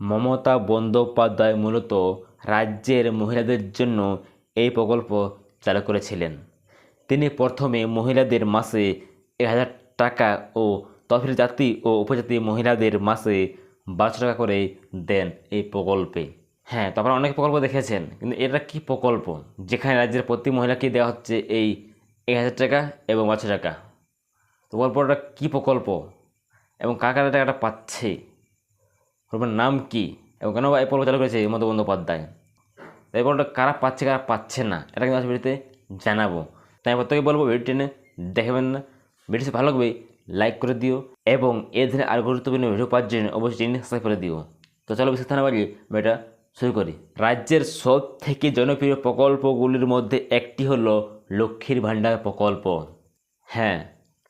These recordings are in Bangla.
মমতা বন্দ্যোপাধ্যায় মূলত রাজ্যের মহিলাদের জন্য এই প্রকল্প চালু করেছিলেন। তিনি প্রথমে মহিলাদের মাসে এক হাজার টাকা ও তফিল জাতি ও উপজাতি মহিলাদের মাসে বারোশো টাকা করে দেন এই প্রকল্পে। হ্যাঁ তারপরে অনেক প্রকল্প দেখেছেন, কিন্তু এটা কি প্রকল্প? যেখানে রাজ্যের প্রতি মহিলাকে দেওয়া হচ্ছে এই এক হাজার টাকা এবং বারোশো টাকা। তো প্রকল্পটা কী প্রকল্প এবং কার কারা টাকাটা পাচ্ছে? প্রকল্পের নাম কি? এবং কেন এই প্রকল্প চালু করেছে মমতা বন্দ্যোপাধ্যায় এই প্রকল্পটা কারা পাচ্ছে কারা পাচ্ছে না, এটা কিন্তু আজ ভিডিওতে জানাব। তাই প্রত্যেকে বলব ভিডিও টেনে দেখাবেন না। ভিডিও ভালো লাগবে লাইক করে দিও এবং এ ধরনের আর গুরুত্বপূর্ণ ভিডিও পাওয়ার জন্য অবশ্যই চ্যানেল সাবস্ক্রাইব করে দিও। তো চলো বেশি থানা বাড়িয়ে ভিডিওটা শুরু করি। রাজ্যের সব থেকে জনপ্রিয় প্রকল্পগুলির মধ্যে একটি হলো লক্ষ্মীর ভাণ্ডার প্রকল্প। হ্যাঁ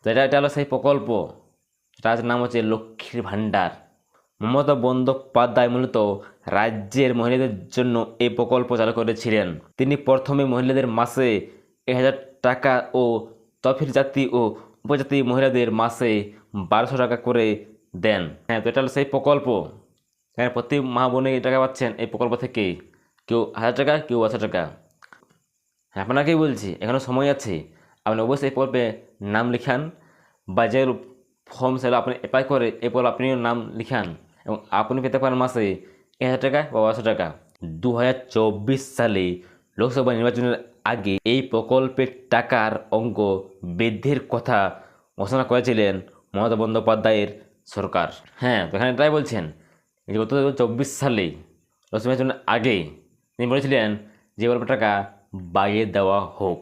তো এটা এটা হলো সেই প্রকল্প। তার নাম হচ্ছে লক্ষ্মীর ভাণ্ডার। মমতা বন্দ্যোপাধ্যায় মূলত রাজ্যের মহিলাদের জন্য এই প্রকল্প চালু করেছিলেন। তিনি প্রথমে মহিলাদের মাসে এক হাজার টাকা ও তফিল জাতি ও উপজাতি মহিলাদের মাসে বারোশো টাকা করে দেন। হ্যাঁ তো এটা হলো সেই প্রকল্প। হ্যাঁ প্রতি মা বোনে টাকা পাচ্ছেন এই প্রকল্প থেকে। কেউ হাজার টাকা, কেউ বারোশো টাকা। হ্যাঁ আপনাকেই বলছি এখনও সময় আছে। আপনি অবশ্যই এই প্রকল্পে নাম লিখান বা যে ফর্ম সেগুলো আপনি অ্যাপ্লাই করে এরপর আপনিও নাম লিখান। এবং আপনি পেতে পারেন মাসে এক হাজার টাকা বা বারোশো টাকা। দু হাজার চব্বিশ সালে লোকসভা নির্বাচনের আগে এই প্রকল্পের টাকার অঙ্ক বৃদ্ধির কথা ঘোষণা করেছিলেন মমতা বন্দ্যোপাধ্যায়ের সরকার। হ্যাঁ এখানে এটাই বলছেন যে গত চব্বিশ সালে লোকসভা নির্বাচনের আগে তিনি বলেছিলেন যে গল্প টাকা বাইরে দেওয়া হোক।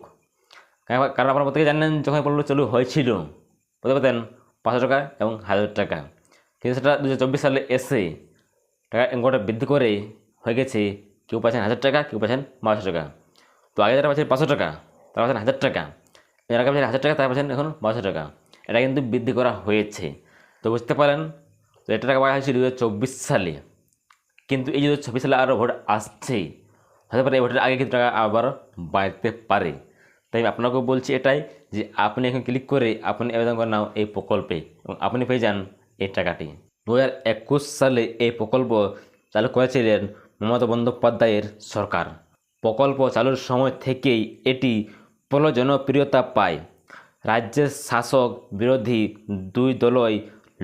কারণ আপনারা প্রত্যেকে জানেন যখন প্রকল্প চালু হয়েছিল বলতে পারতেন পাঁচশো টাকা এবং হাজার টাকা। সেটা দু হাজার চব্বিশ সালে এসে টাকা অঙ্কটা বৃদ্ধি করে হয়ে গেছে। কেউ পাচ্ছেন হাজার টাকা, কেউ পাচ্ছেন বারোশো টাকা। তো আগে যারা পাচ্ছেন পাঁচশো টাকা, তারা পাচ্ছেন হাজার টাকা। যারা পাচ্ছেন হাজার টাকা, তারা পাচ্ছেন এখন বারোশো টাকা। এটা কিন্তু বৃদ্ধি করা হয়েছে। তো বুঝতে পারেন তো এটা টাকা বাড়া হয়েছিল দু চব্বিশ সালে। কিন্তু এই যে ছাব্বিশ সালে আরও ভোট আসছে। হতে পারে এই ভোটের আগে কিন্তু টাকা আবার বাড়তে পারে। তাই আমি আপনাকেও বলছি এটাই যে আপনি এখন ক্লিক করে আপনি আবেদন করে নাও এই প্রকল্পে এবং আপনি পেয়ে যান এই টাকাটি। দু সালে এই প্রকল্প চালু করেছিলেন মমতা বন্দ্যোপাধ্যায়ের সরকার। প্রকল্প চালুর সময় থেকেই এটি প্রবল জনপ্রিয়তা পায়। রাজ্যের শাসক বিরোধী দুই দলই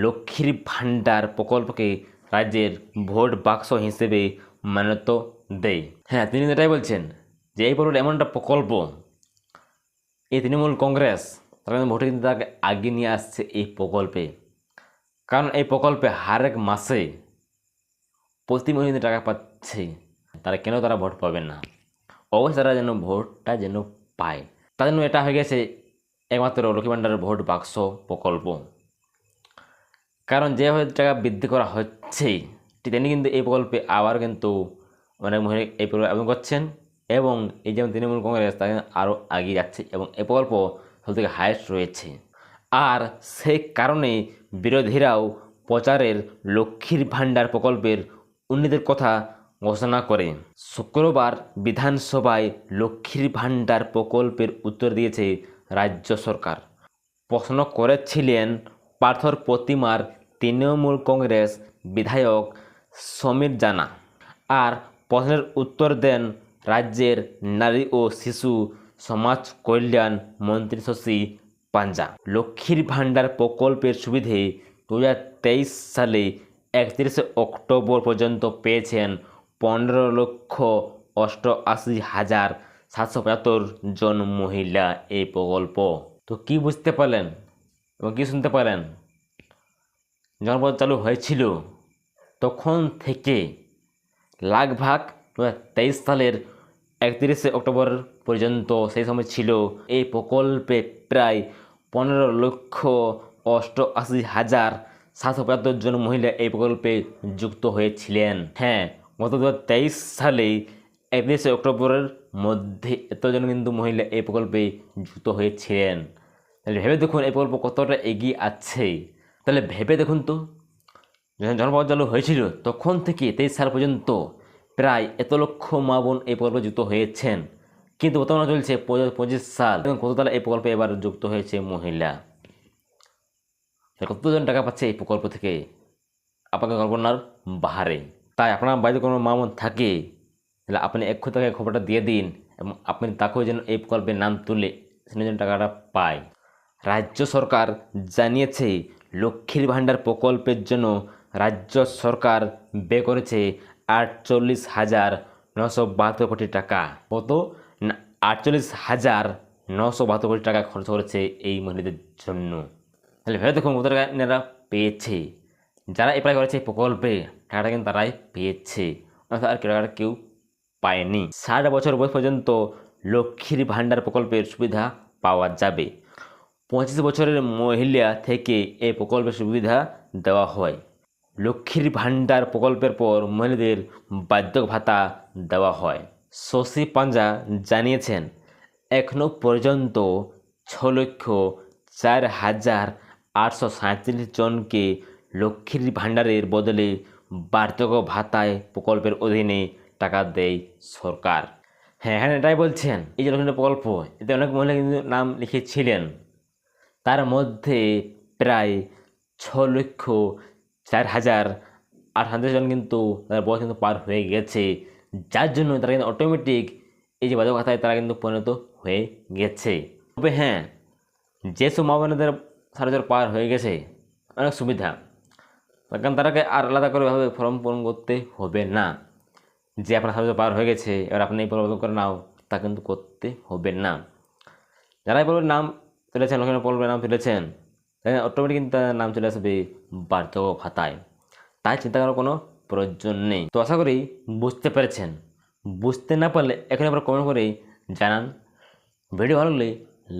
লক্ষ্মীর ভাণ্ডার প্রকল্পকে রাজ্যের ভোট বাক্স হিসেবে মান্যতা দেয়। হ্যাঁ তিনি এটাই বলছেন যে এই প্রকল্প এমন একটা প্রকল্প, এই তৃণমূল কংগ্রেস তারা ভোটে কিন্তু তাকে আগে নিয়ে আসছে এই প্রকল্পে। কারণ এই প্রকল্পে হারেক মাসে প্রতি মহিলা টাকা পাচ্ছে। তারা কেন তারা ভোট পাবেন না? অবশ্যই তারা যেন ভোটটা যেন পায়। তার জন্য এটা হয়ে গেছে একমাত্র লক্ষ্মী ভাণ্ডারের ভোট বাক্স প্রকল্প। কারণ যেভাবে টাকা বৃদ্ধি করা হচ্ছে তেমনি কিন্তু এই প্রকল্পে আবার কিন্তু অনেক মহিলা এই প্রকল্পে আবেদন করছেন এবং এই যেমন তৃণমূল কংগ্রেস, তারা আরও এগিয়ে যাচ্ছে এবং এই প্রকল্প সব থেকে হায়েস্ট রয়েছে। আর সেই কারণে বিরোধীরাও প্রচারের লক্ষ্মীর ভাণ্ডার প্রকল্পের উন্নতির কথা ঘোষণা করে। শুক্রবার বিধানসভায় লক্ষ্মীর ভাণ্ডার প্রকল্পের উত্তর দিয়েছে রাজ্য সরকার। প্রশ্ন করেছিলেন পার্থর প্রতিমার তৃণমূল কংগ্রেস বিধায়ক সমীর জানা আর প্রশ্নের উত্তর দেন রাজ্যের নারী ও শিশু সমাজ কল্যাণ মন্ত্রী শশী পাঞ্জা। লক্ষ্মীর ভাণ্ডার প্রকল্পের সুবিধে দুহাজার তেইশ সালে একত্রিশে অক্টোবর পর্যন্ত পেয়েছেন পনেরো লক্ষ অষ্টআশি হাজার সাতশো পঁচাত্তর জন মহিলা এই প্রকল্প। তো কি বুঝতে পারলেন এবং কি শুনতে পারেন জনপদ চালু হয়েছিল তখন থেকে লাগভাগ দু সালের একত্রিশে অক্টোবর পর্যন্ত সেই সময় ছিল। এই প্রকল্পে প্রায় পনেরো লক্ষ অষ্টআশি হাজার সাতশো জন মহিলা এই প্রকল্পে যুক্ত হয়েছিলেন। হ্যাঁ গত দু সালে একত্রিশে অক্টোবরের মধ্যে এতজন কিন্তু মহিলা এই প্রকল্পে যুক্ত হয়েছিলেন। তাহলে ভেবে দেখুন এই প্রকল্প কতটা এগিয়ে আছে। তাহলে ভেবে দেখুন তো, যখন জনপদ চালু হয়েছিল তখন থেকে তেইশ সাল পর্যন্ত প্রায় এত লক্ষ মা বোন এই প্রকল্পে যুক্ত হয়েছেন। কিন্তু বর্তমানে চলছে পঁচিশ- সাল। এবং কত তাহলে এই প্রকল্পে এবার যুক্ত হয়েছে মহিলা। কতজন টাকা পাচ্ছে এই প্রকল্প থেকে। আপনাকে কল্পনার বাহারে। তাই আপনার বাড়িতে কোনো মামুন থাকে, তাহলে আপনি এক তাকে খবরটা দিয়ে দিন এবং আপনি তাকেও যেন এই প্রকল্পের নাম তুলে সে যেন টাকাটা পায়। রাজ্য সরকার জানিয়েছে, লক্ষ্মীর ভাণ্ডার প্রকল্পের জন্য রাজ্য সরকার ব্যয় করেছে আটচল্লিশ হাজার নশো বাহাত্তর কোটি টাকা। কত? আটচল্লিশ হাজার নশো বাহাত্তর কোটি টাকা খরচ করেছে এই মহিলাদের জন্য। তাহলে ভেবে দেখুন কত টাকা পেয়েছে। যারা অ্যাপ্লাই করেছে এই প্রকল্পে, টাকাটা কিন্তু তারাই পেয়েছে। আর কেউ টাকাটা কেউ পায়নি। ষাট বছর বয়স পর্যন্ত লক্ষ্মীর ভাণ্ডার প্রকল্পের সুবিধা পাওয়া যাবে। পঁচিশ বছরের মহিলা থেকে এই প্রকল্পের সুবিধা দেওয়া হয়। লক্ষ্মীর ভাণ্ডার প্রকল্পের পর মহিলাদের বার্ধক্য ভাতা দেওয়া হয়। শশী পাঞ্জা জানিয়েছেন এখনও পর্যন্ত ছ লক্ষ চার হাজার আটশো সাঁত্রিশ জনকে লক্ষ্মীর ভাণ্ডারের বদলে বার্ধক্য ভাতায় প্রকল্পের অধীনে টাকা দেয় সরকার। হ্যাঁ হ্যাঁ এটাই বলছেন। এই যে প্রকল্প, এতে অনেক মহিলা কিন্তু নাম লিখেছিলেন। তার মধ্যে প্রায় ছ লক্ষ চার হাজার আট হাজার জন কিন্তু তাদের বয়স কিন্তু পার হয়ে গেছে। যার জন্য তারা কিন্তু অটোমেটিক এই যে বাধক খাতায় তারা কিন্তু পরিণত হয়ে গেছে। তবে হ্যাঁ যেসব মা বোনেদের সাড়ে পার হয়ে গেছে, অনেক সুবিধা। কারণ তারাকে আর আলাদা করে ভাবে ফর্ম পূরণ করতে হবে না। যে আপনার সাড়ে পার হয়ে গেছে, এবার আপনি এই পরিবর্তন করে নাও, তা কিন্তু করতে হবে না। যারাই বলবেন নাম তুলেছেন ওখানে বলবেন নাম তুলেছেন অটোমেটিক কিন্তু নাম চলে আসবে বার্ধক্য ভাতায় তাই চিন্তা করার কোনো প্রয়োজন। নেই তো আশা করি বুঝতে পেরেছেন। বুঝতে না পারলে এখন আবার কমেন্ট করে জানান। ভিডিও ভালো লাগলে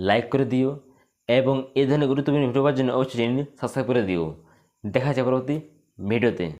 লাইক করে দিও এবং এই ধরনের গুরুত্বপূর্ণ ভিডিও পাওয়ার জন্য অবশ্যই চ্যানেলটি সাবস্ক্রাইব করে দিও। দেখা যায় পরবর্তী ভিডিওতে